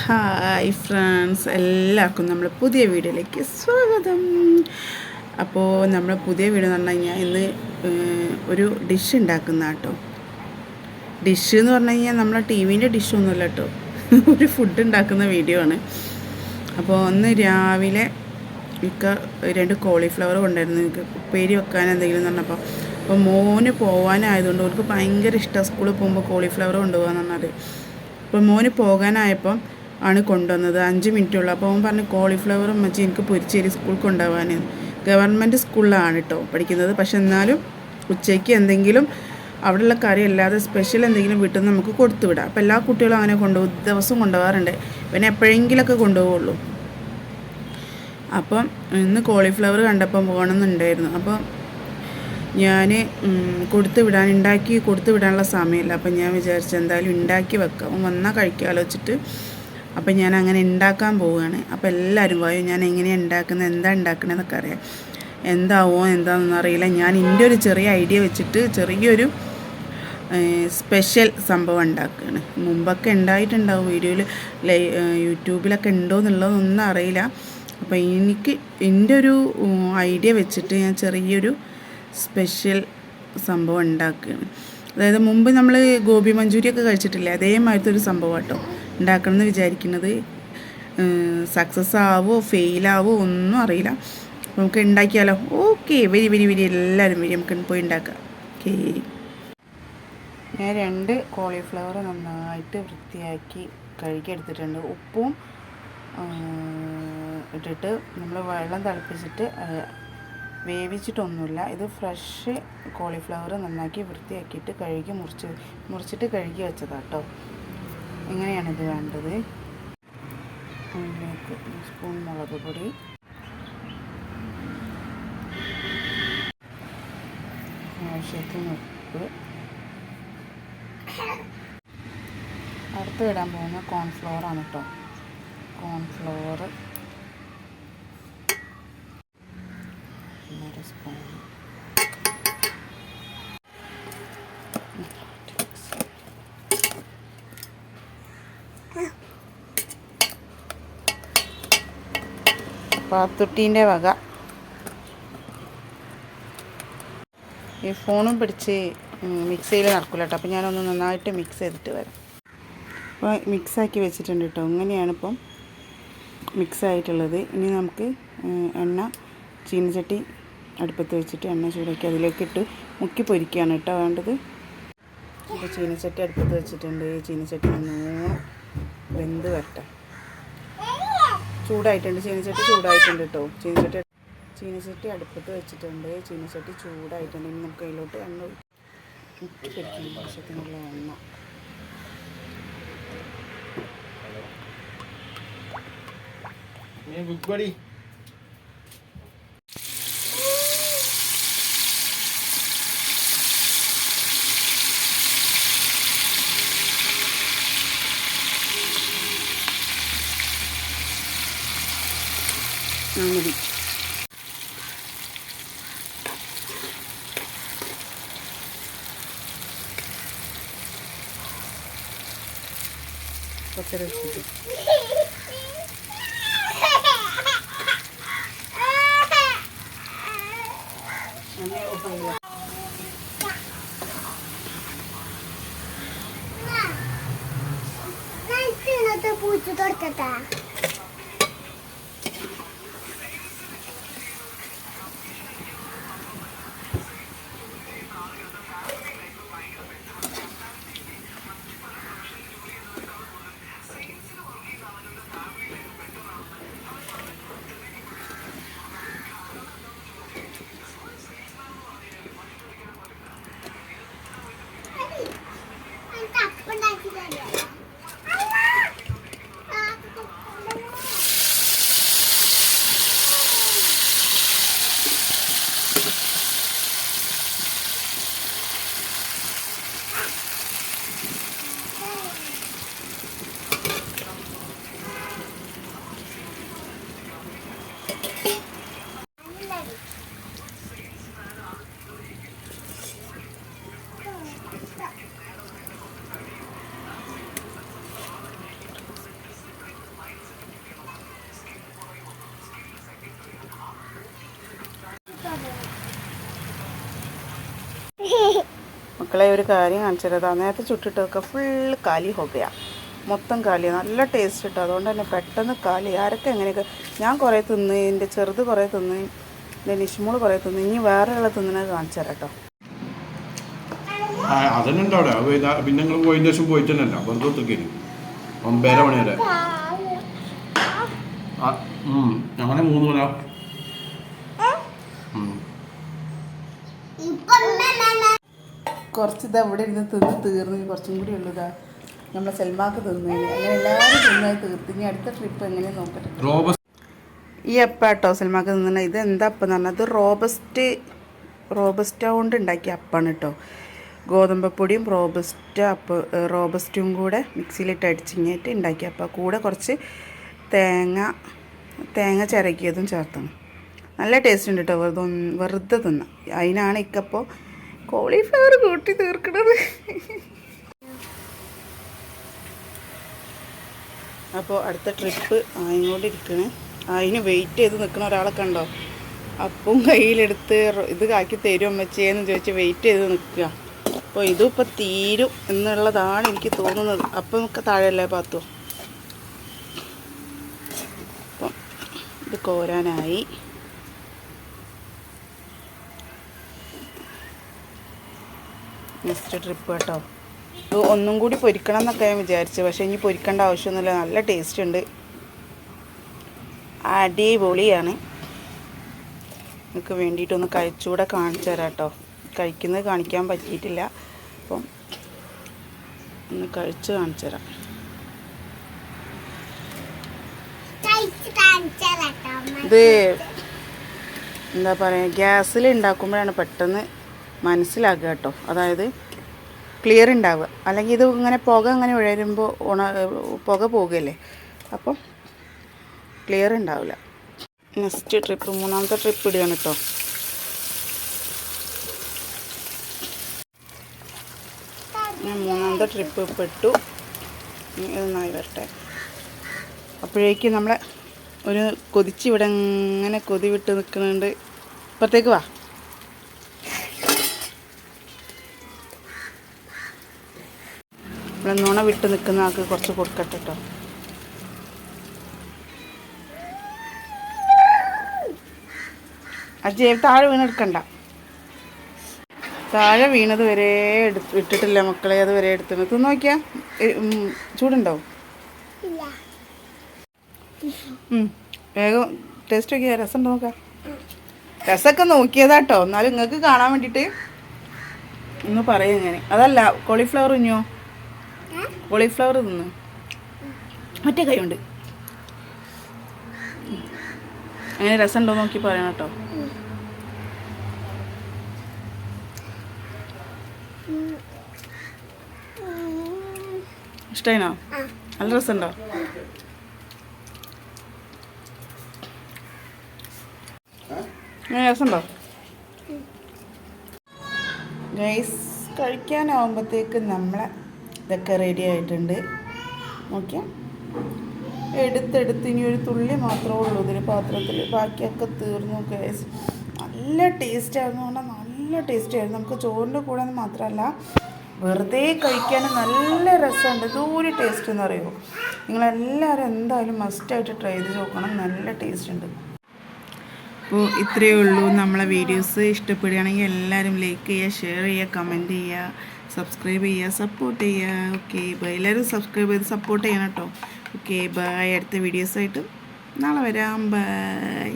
Hi friends എല്ലാവർക്കും നമ്മൾ പുതിയ വീഡിയോയിലേക്ക് സ്വാഗതം. അപ്പോൾ നമ്മൾ പുതിയ വീഡിയോ എന്ന് പറഞ്ഞു കഴിഞ്ഞാൽ ഇന്ന് ഒരു ഡിഷ് ഉണ്ടാക്കുന്ന കേട്ടോ. ഡിഷ് എന്ന് പറഞ്ഞു കഴിഞ്ഞാൽ നമ്മളെ ടി വിന്റെ ഡിഷൊന്നുമല്ല കേട്ടോ. ഒരു ഫുഡ് ഉണ്ടാക്കുന്ന വീഡിയോ ആണ്. അപ്പോൾ ഒന്ന് രാവിലെ ഇക്ക രണ്ട് കോളിഫ്ലവർ കൊണ്ടായിരുന്നു എനിക്ക് ഉപ്പേരി വെക്കാൻ എന്തെങ്കിലും എന്ന് പറഞ്ഞപ്പോൾ അപ്പോൾ മോന് പോകാനായതുകൊണ്ട് അവർക്ക് ഭയങ്കര ഇഷ്ടമാണ് സ്കൂളിൽ പോകുമ്പോൾ കോളിഫ്ലവർ കൊണ്ടുപോകാന്ന് പറഞ്ഞാൽ അപ്പോൾ മോന് പോകാനായപ്പം ആണ് കൊണ്ടുവന്നത്. അഞ്ച് മിനിറ്റേ ഉള്ളൂ. അപ്പോൾ അവൻ പറഞ്ഞു കോളിഫ്ലവറും മച്ചി എനിക്ക് പൊരിച്ചേരി സ്കൂൾ കൊണ്ടുപോകാൻ. ഗവൺമെന്റ് സ്കൂളിലാണ് കേട്ടോ പഠിക്കുന്നത്. പക്ഷെ എന്നാലും ഉച്ചയ്ക്ക് എന്തെങ്കിലും അവിടെയുള്ള കറി അല്ലാതെ സ്പെഷ്യൽ എന്തെങ്കിലും വീട്ടിൽ നിന്ന് നമുക്ക് കൊടുത്തുവിടാം അപ്പോൾ എല്ലാ കുട്ടികളും അങ്ങനെ കൊണ്ടുപോകും ദിവസം കൊണ്ടുപോകാറുണ്ട്. പിന്നെ എപ്പോഴെങ്കിലൊക്കെ കൊണ്ടുപോകുള്ളൂ. അപ്പം ഇന്ന് കോളിഫ്ലവർ കണ്ടപ്പം പോകണമെന്നുണ്ടായിരുന്നു. അപ്പം ഞാൻ കൊടുത്തു വിടാൻ ഉണ്ടാക്കി കൊടുത്തു വിടാനുള്ള സമയമില്ല. അപ്പം ഞാൻ വിചാരിച്ചു എന്തായാലും ഉണ്ടാക്കി വെക്കാം. വന്നാൽ കഴിക്കാമല്ലോ വെച്ചിട്ട് അപ്പം ഞാൻ അങ്ങനെ ഉണ്ടാക്കാൻ പോവുകയാണ് അപ്പോൾ എല്ലാവരും പോയോ ഞാൻ എങ്ങനെയാണ് ഉണ്ടാക്കുന്നത് എന്താ ഉണ്ടാക്കണതെന്നൊക്കെ അറിയാം. എന്താവോ എന്താണെന്നൊന്നും അറിയില്ല. ഞാൻ എന്റെ ഒരു ചെറിയ ഐഡിയ വെച്ചിട്ട് ചെറിയൊരു സ്പെഷ്യൽ സംഭവം ഉണ്ടാക്കുകയാണ് മുമ്പൊക്കെ ഉണ്ടായിട്ടുണ്ടാവും വീഡിയോയിൽ യൂട്യൂബിലൊക്കെ ഉണ്ടോ എന്നുള്ളതൊന്നും അറിയില്ല. അപ്പോൾ എനിക്ക് എന്റെ ഒരു ഐഡിയ വെച്ചിട്ട് ഞാൻ ചെറിയൊരു സ്പെഷ്യൽ സംഭവം ഉണ്ടാക്കുകയാണ് അതായത് മുമ്പ് നമ്മൾ ഗോപി മഞ്ചൂരിയൊക്കെ കഴിച്ചിട്ടില്ലേ? അതേമാതിരത്തെ ഒരു സംഭവം കേട്ടോ ഉണ്ടാക്കണം എന്ന് വിചാരിക്കുന്നത് സക്സസ് ആവോ ഫെയിലാവോ ഒന്നും അറിയില്ല. നമുക്ക് ഉണ്ടാക്കിയാലോ? ഓക്കെ വരി വരി വരി. എല്ലാവരും വരി. നമുക്ക് പോയി ഉണ്ടാക്കാം. ഓക്കെ ഞാൻ രണ്ട് കോളിഫ്ലവർ നന്നായിട്ട് വൃത്തിയാക്കി കഴുകി എടുത്തിട്ടുണ്ട് ഉപ്പും ഇട്ടിട്ട് നമ്മൾ വെള്ളം തിളപ്പിച്ചിട്ട് വേവിച്ചിട്ടൊന്നുമില്ല. ഇത് ഫ്രഷ് കോളിഫ്ലവർ നന്നാക്കി വൃത്തിയാക്കിയിട്ട് കഴുകി മുറിച്ച് മുറിച്ചിട്ട് കഴുകി വെച്ചതാണ് ഇത് വേണ്ടത്? അതിലേക്ക് സ്പൂൺ മുളക് പൊടി. ആവശ്യത്തിന് ഉപ്പ്. അടുത്ത് ഇടാൻ പോകുന്ന കോൺഫ്ലവറാണ് കേട്ടോ കോൺഫ്ലവർ ഒന്നര സ്പൂൺ പാത്തുട്ടീന്റെ വക. ഈ ഫോണും പിടിച്ച് മിക്സിയിൽ നടക്കില്ല കേട്ടോ അപ്പോൾ ഞാനൊന്ന് നന്നായിട്ട് മിക്സ് ചെയ്തിട്ട് വരാം. അപ്പോൾ മിക്സാക്കി വെച്ചിട്ടുണ്ട് കേട്ടോ ഇങ്ങനെയാണ് ഇപ്പം മിക്സ് ആയിട്ടുള്ളത്. ഇനി നമുക്ക് എണ്ണ ചീനച്ചട്ടി അടുപ്പത്ത് വെച്ചിട്ട് എണ്ണ ചൂടാക്കി അതിലേക്ക് ഇട്ട് മുക്കി പൊരിക്കുകയാണ് കേട്ടോ വേണ്ടത്. അപ്പോൾ ചീനച്ചട്ടി അടുപ്പത്ത് വെച്ചിട്ടുണ്ട്. ഈ ചീനച്ചട്ടി നല്ലോണം വെന്ത് വരട്ടെ. ചൂടായിട്ടുണ്ട്. ചീനച്ചട്ടി ചൂടായിട്ടുണ്ട് കേട്ടോ ചീനച്ചട്ടി ചീനച്ചട്ടി അടുപ്പത്ത് വെച്ചിട്ടുണ്ട്. ചീനച്ചട്ടി ചൂടായിട്ടുണ്ട്. ഇനി നമുക്ക് അതിലോട്ട് എണ്ണ മുക്കി പൊരിക്കണം ആവശ്യത്തിനുള്ള എണ്ണ. ബുക്ക് പടി ആ മതി കുറച്ചേരം വെച്ചിട്ട് അങ്ങനെ ഓപ്പൺ ചെയ്യാം ഇന്നത്തെ പൂച്ച തുറക്കട്ടെ Huh? മക്കളെ ഒരു കാര്യം കാണിച്ചിരുതാ നേരത്തെ ചുട്ടിട്ടൊക്കെ ഫുൾ കാലി ഹോബിയാണ് മൊത്തം കാലി നല്ല ടേസ്റ്റ് കിട്ടും അതുകൊണ്ട് തന്നെ പെട്ടെന്ന് കാലി. ആരൊക്കെ എങ്ങനെയൊക്കെ? ഞാൻ കുറേ തിന്ന് എന്റെ ചെറുത് കുറേ തിന്ന് എന്റെ നിഷ്മോൾ കുറേ തിന്ന്. ഇനി വേറെ ഉള്ള തിന്നണത് കാണിച്ചു തരാം കേട്ടോ അതന്നെ അവിടെ പിന്നെ നിങ്ങൾ പോയതിന് ശേഷം പോയിട്ട് തന്നെ അല്ല വെറുതെ ഒത്തിരി ഒമ്പതര മണി വരെ. ആ, ഉം, അങ്ങനെ മൂന്ന് മണി കുറച്ച് ഇതാ ഇവിടെ ഇരുന്ന് തിന്ന് തീർന്ന് കുറച്ചും കൂടി ഉള്ളതാ നമ്മളെ സെൽമാക്ക് തിന്നു അങ്ങനെ എല്ലാവരും തിന്നായി തീർത്ത്. ഇനി അടുത്ത ട്രിപ്പ് എങ്ങനെ നോക്കട്ടെ? ഈ അപ്പ കേട്ടോ സെൽമാക്ക് തിന്നണ. ഇത് എന്താ അപ്പം എന്ന് പറഞ്ഞാൽ ഇത് റോബസ്റ്റ് റോബസ്റ്റ കൊണ്ട് ഉണ്ടാക്കിയ അപ്പാണ് കേട്ടോ. ഗോതമ്പപ്പൊടിയും റോബസ്റ്റ അപ്പ് റോബസ്റ്റും കൂടെ മിക്സിയിലിട്ട് അടിച്ചിങ്ങേറ്റ് ഉണ്ടാക്കിയ അപ്പം. കൂടെ കുറച്ച് തേങ്ങ തേങ്ങ ചിരക്കിയതും ചേർത്താണ്. നല്ല ടേസ്റ്റ് ഉണ്ട് കേട്ടോ. വെറുതെ വെറുതെ തിന്ന. അതിനാണ് ഇക്കപ്പോൾ കോളിഫ്ലവർ കൂട്ടി തീർക്കണത്. അപ്പോൾ അടുത്ത ട്രിപ്പ് ആയിക്കൊണ്ടിരിക്കണ്. അതിന് വെയിറ്റ് ചെയ്ത് നിൽക്കുന്ന ഒരാളെ കണ്ടോ? അപ്പം കയ്യിലെടുത്ത് ഇത് കാക്കി തരും അമ്മച്ചേന്ന് ചോദിച്ച് വെയിറ്റ് ചെയ്ത് നിൽക്കുക അപ്പോൾ ഇതും ഇപ്പം തീരും എന്നുള്ളതാണ് എനിക്ക് തോന്നുന്നത്. അപ്പം നമുക്ക് താഴെയല്ലേ പാത്തു? അപ്പം ഇത് കോരാനായി. നെക്സ്റ്റ് ട്രിപ്പ് കേട്ടോ. ഇത് ഒന്നും കൂടി പൊരിക്കണം എന്നൊക്കെ ഞാൻ വിചാരിച്ചു. പക്ഷേ ഇനി പൊരിക്കേണ്ട ആവശ്യമൊന്നുമില്ല. നല്ല ടേസ്റ്റ് ഉണ്ട്. അടിപൊളിയാണ്. നിങ്ങൾക്ക് വേണ്ടിയിട്ടൊന്ന് കഴിച്ചുകൂടെ കാണിച്ചു തരാം കേട്ടോ. കഴിക്കുന്നത് കാണിക്കാൻ പറ്റിയിട്ടില്ല. അപ്പം ഒന്ന് കഴിച്ച് കാണിച്ചു തരാം. ഇത് എന്താ പറയുക ഗ്യാസിൽ ഉണ്ടാക്കുമ്പോഴാണ് പെട്ടെന്ന് മനസ്സിലാക്കുക കേട്ടോ. അതായത് ക്ലിയർ ഉണ്ടാവുക. അല്ലെങ്കിൽ ഇത് ഇങ്ങനെ പുക അങ്ങനെ ഉഴരുമ്പോൾ ഉണ പുക പോകുകയല്ലേ? അപ്പോൾ ക്ലിയർ ഉണ്ടാവില്ല. നെക്സ്റ്റ് ട്രിപ്പ് മൂന്നാമത്തെ ട്രിപ്പ് ഇടുകയാണ് കേട്ടോ. ഞാൻ മൂന്നാമത്തെ ട്രിപ്പ് പെട്ടു. നന്നായി വരട്ടെ. അപ്പോഴേക്കും നമ്മളെ ഒരു കൊതിച്ച് ഇവിടെ ഇങ്ങനെ കൊതി വിട്ട് നിൽക്കുന്നുണ്ട്. ഇപ്പുറത്തേക്ക് വാ. നുണ വിട്ട് നിൽക്കുന്ന ആൾക്ക് കുറച്ച് കൊടുക്കട്ടെ കേട്ടോ അജയ് താഴെ വീണെടുക്കണ്ട. താഴെ വീണത് വരെ എടുത്ത് ഇട്ടിട്ടില്ല മക്കളെ അത് വരെ എടുത്തു തിന്ന് നോക്കിയാ ചൂടുണ്ടോ. വേഗം ടേസ്റ്റ് നോക്കിയാ രസമുണ്ടോ നോക്കാം? രസമൊക്കെ നോക്കിയതാട്ടോ. എന്നാലും നിങ്ങൾക്ക് കാണാൻ വേണ്ടിയിട്ട് ഒന്ന് പറയും ഇങ്ങനെ അതല്ല കോളിഫ്ലവർ ഇഞ്ഞോ കോളിഫ്ലവർ തിന്ന്. മറ്റേ കൈ ഉണ്ട് അങ്ങനെ രസമുണ്ടോ നോക്കി പറയണം കേട്ടോ. ഇഷ്ടമായിനോ നല്ല രസമുണ്ടോ? അങ്ങനെ രസമുണ്ടോ? ഗൈസ് കഴിക്കാനാവുമ്പോഴത്തേക്ക് നമ്മളെ ഇതൊക്കെ റെഡി ആയിട്ടുണ്ട്. നോക്കിയാൽ എടുത്തെടുത്ത് ഇനി ഒരു തുള്ളി മാത്രമേ ഉള്ളൂ. ഇതിൽ പാത്രത്തിൽ ബാക്കിയൊക്കെ തീർന്നു കേസ് നല്ല ടേസ്റ്റ് ആയിരുന്നു. പറഞ്ഞാൽ നല്ല ടേസ്റ്റ് ആയിരുന്നു. നമുക്ക് ചോറിന്റെ കൂടെ മാത്രമല്ല വെറുതെ കഴിക്കാൻ നല്ല രസമുണ്ട്. ഇതൊരു ടേസ്റ്റ് എന്ന് പറയുമോ നിങ്ങളെല്ലാവരും എന്തായാലും മസ്റ്റായിട്ട് ട്രൈ ചെയ്ത് നോക്കണം. നല്ല ടേസ്റ്റ് ഉണ്ട്. അപ്പോൾ ഇത്രയേ ഉള്ളൂ. നമ്മളെ വീഡിയോസ് ഇഷ്ടപ്പെടുകയാണെങ്കിൽ എല്ലാവരും ലൈക്ക് ചെയ്യുക ഷെയർ ചെയ്യുക കമന്റ് ചെയ്യുക. സബ്സ്ക്രൈബ് ചെയ്യുക സപ്പോർട്ട് ചെയ്യുക. ഓക്കെ ബൈ എല്ലാവരും സബ്സ്ക്രൈബ് ചെയ്ത് സപ്പോർട്ട് ചെയ്യണം കേട്ടോ. ഓക്കെ ബൈ അടുത്ത വീഡിയോസായിട്ട് നാളെ വരാം. ബൈ